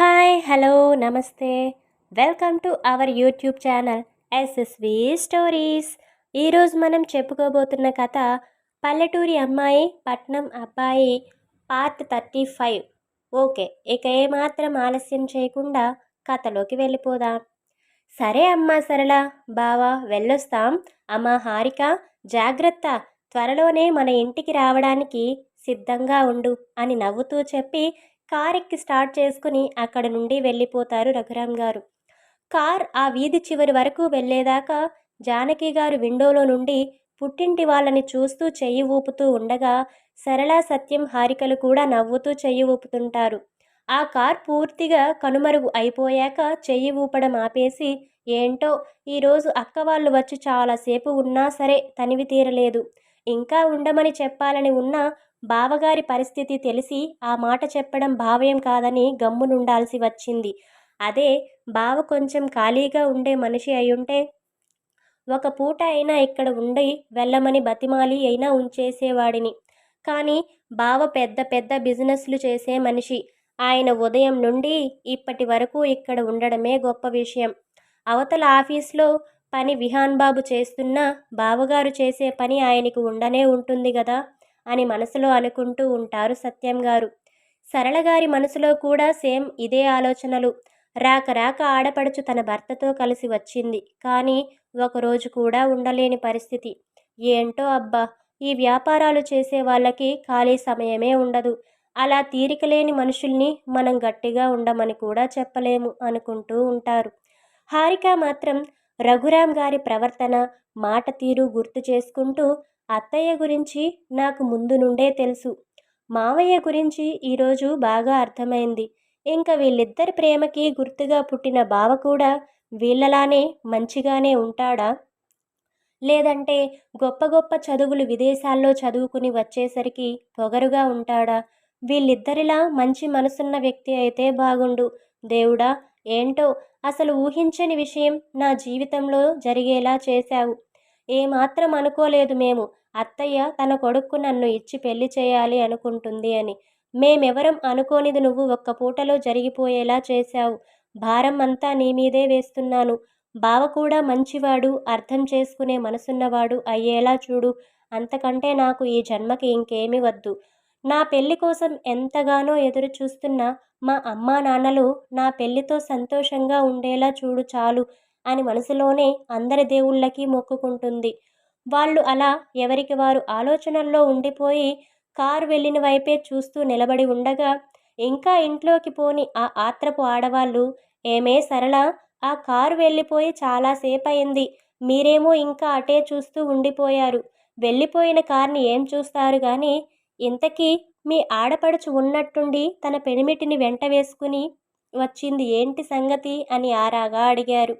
Hi hello నమస్తే. Welcome to our YouTube channel SSV stories. ఈరోజు మనం చెప్పుకోబోతున్న కథ పల్లెటూరి అమ్మాయి పట్నం అబ్బాయి పార్ట్ థర్టీ ఫైవ్. ఓకే ఇక ఏమాత్రం ఆలస్యం చేయకుండా కథలోకి వెళ్ళిపోదాం. సరే అమ్మా సరళ బావా వెళ్ళొస్తాం. అమ్మా హారిక జాగ్రత్త త్వరలోనే మన ఇంటికి రావడానికి సిద్ధంగా ఉండు అని నవ్వుతూ చెప్పి కార్ ఎక్కి స్టార్ట్ చేసుకుని అక్కడ నుండి వెళ్ళిపోతారు రఘురామ్ గారు. కార్ ఆ వీధి చివరి వరకు వెళ్ళేదాకా జానకి గారు విండోలో నుండి పుట్టింటి వాళ్ళని చూస్తూ చెయ్యి ఊపుతూ ఉండగా సరళ సత్యం హారికలు కూడా నవ్వుతూ చెయ్యి ఊపుతుంటారు. ఆ కార్ పూర్తిగా కనుమరుగు అయిపోయాక చెయ్యి ఊపడం ఆపేసి ఏంటో ఈరోజు అక్క వాళ్ళు వచ్చి చాలాసేపు ఉన్నా సరే తనివి తీరలేదు. ఇంకా ఉండమని చెప్పాలని ఉన్నా బావగారి పరిస్థితి తెలిసి ఆ మాట చెప్పడం భావ్యం కాదని గమ్మునుండాల్సి వచ్చింది. అదే బావ కొంచెం ఖాళీగా ఉండే మనిషి అయ్యుంటే ఒక పూట అయినా ఇక్కడ ఉండి వెళ్ళమని బతిమాలి అయినా ఉంచేసేవాడిని. కానీ బావ పెద్ద పెద్ద బిజినెస్లు చేసే మనిషి. ఆయన ఉదయం నుండి ఇప్పటి వరకు ఇక్కడ ఉండడమే గొప్ప విషయం. అవతల ఆఫీస్లో పని విహాన్ బాబు చేస్తున్నా బావగారు చేసే పని ఆయనకు ఉండనే ఉంటుంది కదా అని మనసులో అనుకుంటూ ఉంటారు సత్యం గారు. సరళగారి మనసులో కూడా సేమ్ ఇదే ఆలోచనలు. రాక రాక ఆడపడుచు తన భర్తతో కలిసి వచ్చింది. కానీ ఒకరోజు కూడా ఉండలేని పరిస్థితి. ఏంటో అబ్బా! ఈ వ్యాపారాలు చేసే వాళ్ళకి ఖాళీ సమయమే ఉండదు. అలా తీరికలేని మనుషుల్ని మనం గట్టిగా ఉండమని కూడా చెప్పలేము అనుకుంటూ ఉంటారు. హారిక మాత్రం రఘురాం గారి ప్రవర్తన మాట తీరు గుర్తు చేసుకుంటూ అత్తయ్య గురించి నాకు ముందు నుండే తెలుసు. మావయ్య గురించి ఈరోజు బాగా అర్థమైంది. ఇంకా వీళ్ళిద్దరి ప్రేమకి గుర్తుగా పుట్టిన బావ కూడా వీళ్ళలానే మంచిగానే ఉంటాడా? లేదంటే గొప్ప గొప్ప చదువులు విదేశాల్లో చదువుకుని వచ్చేసరికి పొగరుగా ఉంటాడా? వీళ్ళిద్దరిలా మంచి మనసున్న వ్యక్తి అయితే బాగుండు. దేవుడా ఏంటో అసలు ఊహించని విషయం నా జీవితంలో జరిగేలా చేశావు. ఏమాత్రం అనుకోలేదు మేము. అత్తయ్య తన కొడుకు నన్ను ఇచ్చి పెళ్ళి చేయాలి అనుకుంటుంది అని. మేమెవరం అనుకోనిది నువ్వు ఒక్క పూటలో జరిగిపోయేలా చేశావు. భారం అంతా నీ మీదే వేస్తున్నాను. బావ కూడా మంచివాడు అర్థం చేసుకునే మనసున్నవాడు అయ్యేలా చూడు. అంతకంటే నాకు ఈ జన్మకి ఇంకేమి వద్దు. నా పెళ్ళి కోసం ఎంతగానో ఎదురు చూస్తున్న మా అమ్మా నాన్నలు నా పెళ్ళితో సంతోషంగా ఉండేలా చూడు చాలు అని మనసులోనే అందరి దేవుళ్ళకి మొక్కుకుంటుంది. వాళ్ళు అలా ఎవరికి వారు ఆలోచనల్లో ఉండిపోయి కారు వెళ్ళిన వైపే చూస్తూ నిలబడి ఉండగా ఇంకా ఇంట్లోకి పోని ఆ ఆత్రపు ఆడవాళ్ళు ఏమే సరళ ఆ కారు వెళ్ళిపోయి చాలాసేపు అయింది మీరేమో ఇంకా అటే చూస్తూ ఉండిపోయారు వెళ్ళిపోయిన కార్ని ఏం చూస్తారు కానీ ఇంతకీ మీ ఆడపడుచు ఉన్నట్టుండి తన పెనిమిటిని వెంట వేసుకుని వచ్చింది ఏంటి సంగతి అని ఆరాగా అడిగారు.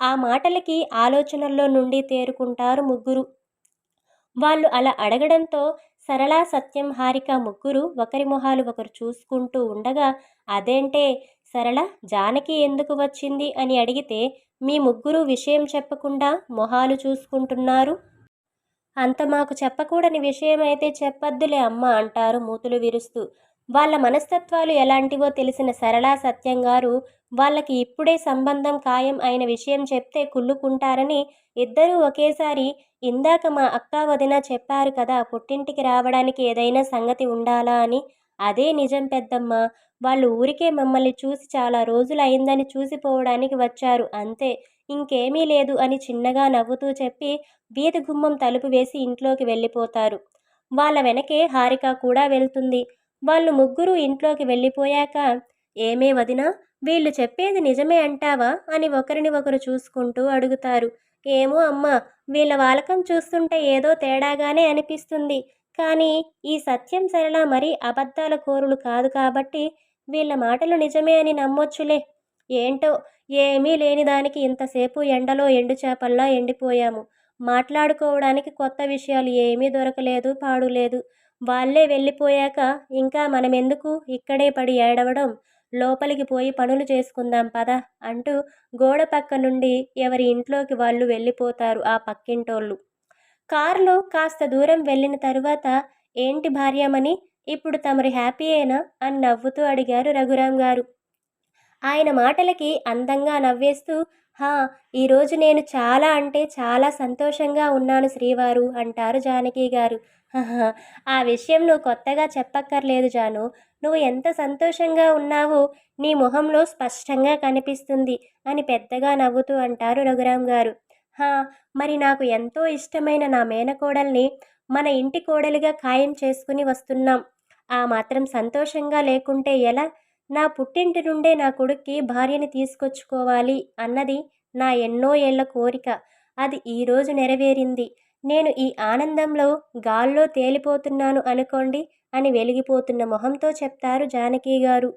ఆ మాటలకి ఆలోచనల్లో నుండి తేరుకుంటారు ముగ్గురు. వాళ్ళు అలా అడగడంతో సరళ సత్యం హారిక ముగ్గురు ఒకరి మొహాలు ఒకరు చూసుకుంటూ ఉండగా అదేంటే సరళ జానకి ఎందుకు వచ్చింది? అని అడిగితే మీ ముగ్గురు విషయం చెప్పకుండా మొహాలు చూసుకుంటున్నారు? అంత మాకు చెప్పకూడని విషయమైతే చెప్పద్దులే చెప్పొద్దులే అమ్మ అంటారు మూతులు విరుస్తూ. వాళ్ళ మనస్తత్వాలు ఎలాంటివో తెలిసిన సరళా సత్యం గారు వాళ్ళకి ఇప్పుడే సంబంధం ఖాయం అయిన విషయం చెప్తే కుళ్ళుకుంటారని ఇద్దరూ ఒకేసారి ఇందాక మా అక్క వదిన చెప్పారు కదా పుట్టింటికి రావడానికి ఏదైనా సంగతి ఉండాలా అని. అదే నిజం పెద్దమ్మ వాళ్ళు ఊరికే మమ్మల్ని చూసి చాలా రోజులు అయిందని చూసిపోవడానికి వచ్చారు అంతే. ఇంకేమీ లేదు అని చిన్నగా నవ్వుతూ చెప్పి వీధి గుమ్మం తలుపు వేసి ఇంట్లోకి వెళ్ళిపోతారు. వాళ్ళ వెనకే హారిక కూడా వెళ్తుంది. వాళ్ళు ముగ్గురు ఇంట్లోకి వెళ్ళిపోయాక ఏమే వదినా వీళ్ళు చెప్పేది నిజమే అంటావా? అని ఒకరిని ఒకరు చూసుకుంటూ అడుగుతారు. ఏమో అమ్మా వీళ్ళ వాలకం చూస్తుంటే ఏదో తేడాగానే అనిపిస్తుంది. కానీ ఈ సత్యం సరళ మరీ అబద్ధాల కోరులు కాదు కాబట్టి వీళ్ళ మాటలు నిజమే అని నమ్మొచ్చులే. ఏంటో? ఏమీ లేని దానికి ఇంతసేపు ఎండలో ఎండు చేపల్లా ఎండిపోయాము. మాట్లాడుకోవడానికి కొత్త విషయాలు ఏమీ దొరకలేదు పాడులేదు వాళ్ళే వెళ్ళిపోయాక ఇంకా మనమెందుకు? ఇక్కడే పడి ఏడవడం లోపలికి పోయి పనులు చేసుకుందాం పద అంటూ గోడ పక్క నుండి ఎవరి ఇంట్లోకి వాళ్ళు వెళ్ళిపోతారు ఆ పక్కింటోళ్ళు. కారులో కాస్త దూరం వెళ్ళిన తరువాత ఏంటి భార్యమని ఇప్పుడు తమరి హ్యాపీయేనా? అని నవ్వుతూ అడిగారు రఘురాం గారు. ఆయన మాటలకి అందంగా నవ్వేస్తూ హా ఈరోజు నేను చాలా అంటే చాలా సంతోషంగా ఉన్నాను శ్రీవారు అంటారు జానకి గారు. ఆ విషయం నువ్వు కొత్తగా చెప్పక్కర్లేదు జాను. నువ్వు ఎంత సంతోషంగా ఉన్నావో నీ మొహంలో స్పష్టంగా కనిపిస్తుంది అని పెద్దగా నవ్వుతూ అంటారు రఘురాం గారు. హా మరి నాకు ఎంతో ఇష్టమైన నా మేనకోడల్ని మన ఇంటి కోడలిగా ఖాయం చేసుకుని వస్తున్నాం. ఆ మాత్రం సంతోషంగా లేకుంటే ఎలా? నా పుట్టింటి నుండే నా కొడుక్కి భార్యని తీసుకొచ్చుకోవాలి అన్నది నా ఎన్నో ఏళ్ళ కోరిక. అది ఈరోజు నెరవేరింది. నేను ఈ ఆనందంలో గాల్లో తేలిపోతున్నాను అనుకోండి అని వెలిగిపోతున్న మొహంతో చెప్తారు జానకి గారు.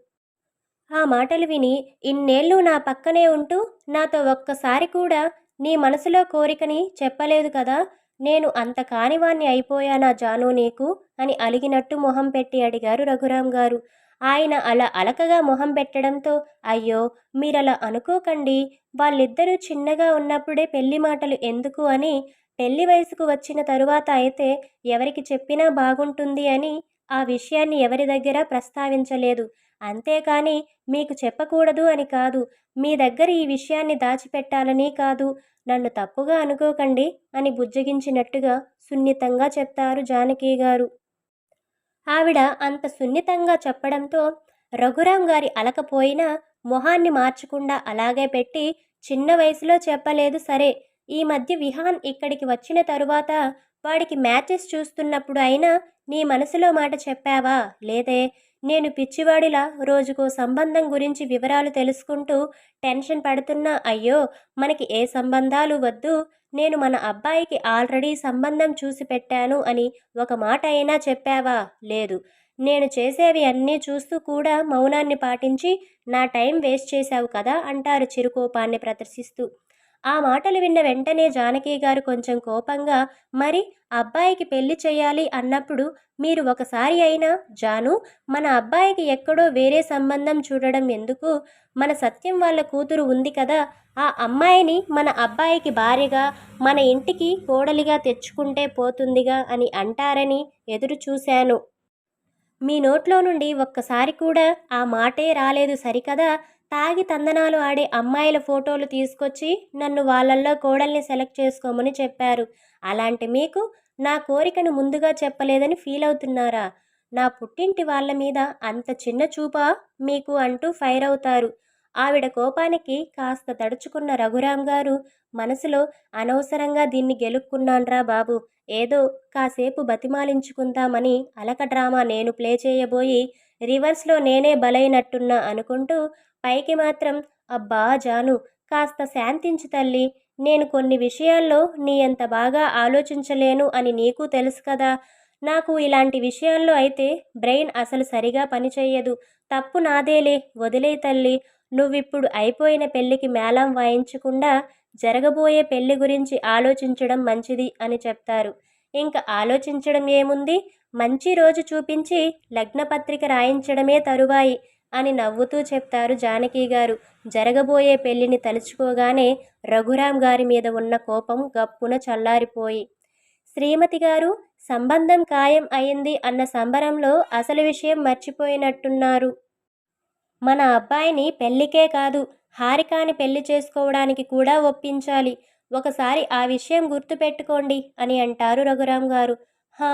ఆ మాటలు విని ఇన్నేళ్ళు నా పక్కనే ఉంటూ నాతో ఒక్కసారి కూడా నీ మనసులో కోరికని చెప్పలేదు కదా. నేను అంత కానివాణ్ణి అయిపోయానా జాను నీకు? అని అలిగినట్టు మొహం పెట్టి అడిగారు రఘురాం గారు. ఆయన అలా అలకగా మొహం పెట్టడంతో అయ్యో మీరలా అనుకోకండి. వాళ్ళిద్దరూ చిన్నగా ఉన్నప్పుడే పెళ్ళి మాటలు ఎందుకు అని పెళ్ళి వయసుకు వచ్చిన తరువాత అయితే ఎవరికి చెప్పినా బాగుంటుంది అని ఆ విషయాన్ని ఎవరి దగ్గర ప్రస్తావించలేదు. అంతేకాని మీకు చెప్పకూడదు అని కాదు. మీ దగ్గర ఈ విషయాన్ని దాచిపెట్టాలని కాదు. నన్ను తప్పుగా అనుకోకండి అని బుజ్జగించినట్టుగా సున్నితంగా చెప్తారు జానకి గారు. ఆవిడ అంత సున్నితంగా చెప్పడంతో రఘురాం గారి అలకపోయినా మొహాన్ని మార్చకుండా అలాగే పెట్టి చిన్న వయసులో చెప్పలేదు సరే. ఈ మధ్య విహాన్ ఇక్కడికి వచ్చిన తరువాత వాడికి మ్యాచెస్ చూస్తున్నప్పుడు అయినా నీ మనసులో మాట చెప్పావా? లేదే. నేను పిచ్చివాడిలా రోజుకో సంబంధం గురించి వివరాలు తెలుసుకుంటూ టెన్షన్ పడుతున్నా అయ్యో! మనకి ఏ సంబంధాలు వద్దు. నేను మన అబ్బాయికి ఆల్రెడీ సంబంధం చూసి పెట్టాను అని ఒక మాట అయినా చెప్పావా? లేదు. నేను చేసేవి అన్నీ చూస్తూ కూడా మౌనాన్ని పాటించి నా టైం వేస్ట్ చేశావు కదా అంటారు చిరుకోపాన్ని ప్రదర్శిస్తూ. ఆ మాటలు విన్న వెంటనే జానకి గారు కొంచెం కోపంగా మరి అబ్బాయికి పెళ్ళి చేయాలి అన్నప్పుడు మీరు ఒకసారి అయినా జాను మన అబ్బాయికి ఎక్కడో వేరే సంబంధం చూడడం ఎందుకు? మన సత్యం వాళ్ళ కూతురు ఉంది కదా ఆ అమ్మాయిని మన అబ్బాయికి భార్యగా మన ఇంటికి కోడలిగా తెచ్చుకుంటే పోతుందిగా అని అంటారని ఎదురు చూశాను. మీ నోట్లో నుండి ఒక్కసారి కూడా ఆ మాటే రాలేదు సరికదా? తాగి తందనాలు ఆడే అమ్మాయిల ఫోటోలు తీసుకొచ్చి నన్ను వాళ్ళల్లో కోడల్ని సెలెక్ట్ చేసుకోమని చెప్పారు. అలాంటి మీకు నా కోరికను ముందుగా చెప్పలేదని ఫీల్ అవుతున్నారా? నా పుట్టింటి వాళ్ళ మీద అంత చిన్న చూపా మీకు అంటూ ఫైర్ అవుతారు. ఆవిడ కోపానికి కాస్త తడుచుకున్న రఘురాం గారు మనసులో అనవసరంగా దీన్ని గెలుక్కున్నాన్రా బాబు. ఏదో కాసేపు బతిమాలించుకుందామని అలక డ్రామా నేను ప్లే చేయబోయి రివర్స్లో నేనే బలైనట్టున్నా అనుకుంటూ పైకి మాత్రం అబ్బా జాను కాస్త శాంతించు తల్లి. నేను కొన్ని విషయాల్లో నీ అంత బాగా ఆలోచించలేను అని నీకు తెలుసు కదా. నాకు ఇలాంటి విషయాల్లో అయితే బ్రెయిన్ అసలు సరిగా పనిచేయదు తప్పు నాదేలే. వదిలే తల్లి. నువ్విప్పుడు అయిపోయిన పెళ్ళికి మేళం వాయించకుండా జరగబోయే పెళ్ళి గురించి ఆలోచించడం మంచిది అని చెప్తారు. ఇంకా ఆలోచించడం ఏముంది? మంచి రోజు చూపించి లగ్నపత్రిక రాయించడమే తరువాయి. అని నవ్వుతూ చెప్తారు జానకి గారు. జరగబోయే పెళ్ళిని తలుచుకోగానే రఘురాం గారి మీద ఉన్న కోపం గప్పున చల్లారిపోయి శ్రీమతి గారు సంబంధం ఖాయం అయింది అన్న సంబరంలో అసలు విషయం మర్చిపోయినట్టున్నారు. మన అబ్బాయిని పెళ్ళికే కాదు హారికాని పెళ్ళి చేసుకోవడానికి కూడా ఒప్పించాలి. ఒకసారి ఆ విషయం గుర్తుపెట్టుకోండి అని అంటారు రఘురాం గారు. హా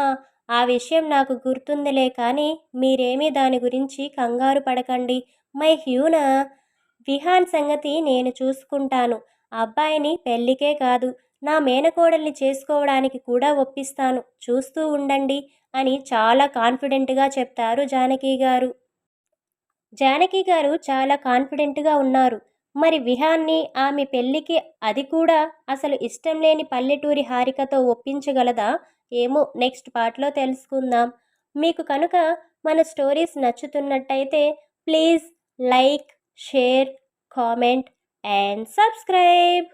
ఆ విషయం నాకు గుర్తుందిలే కానీ మీరేమీ దాని గురించి కంగారు పడకండి. మై హ్యూనా? విహాన్ సంగతి నేను చూసుకుంటాను. అబ్బాయిని పెళ్ళికే కాదు. నా మేనకోడల్ని చేసుకోవడానికి కూడా ఒప్పిస్తాను. చూస్తూ ఉండండి అని చాలా కాన్ఫిడెంట్గా చెప్తారు జానకి గారు. జానకి గారు చాలా కాన్ఫిడెంట్గా ఉన్నారు. మరి విహాన్ని ఆమె పెళ్ళికి అది కూడా అసలు ఇష్టం లేని పల్లెటూరి హారికతో ఒప్పించగలదా? ఏమో నెక్స్ట్ పార్ట్లో తెలుసుకుందాం. మీకు కనుక మన stories నచ్చుతున్నట్టయితే please like share comment and subscribe.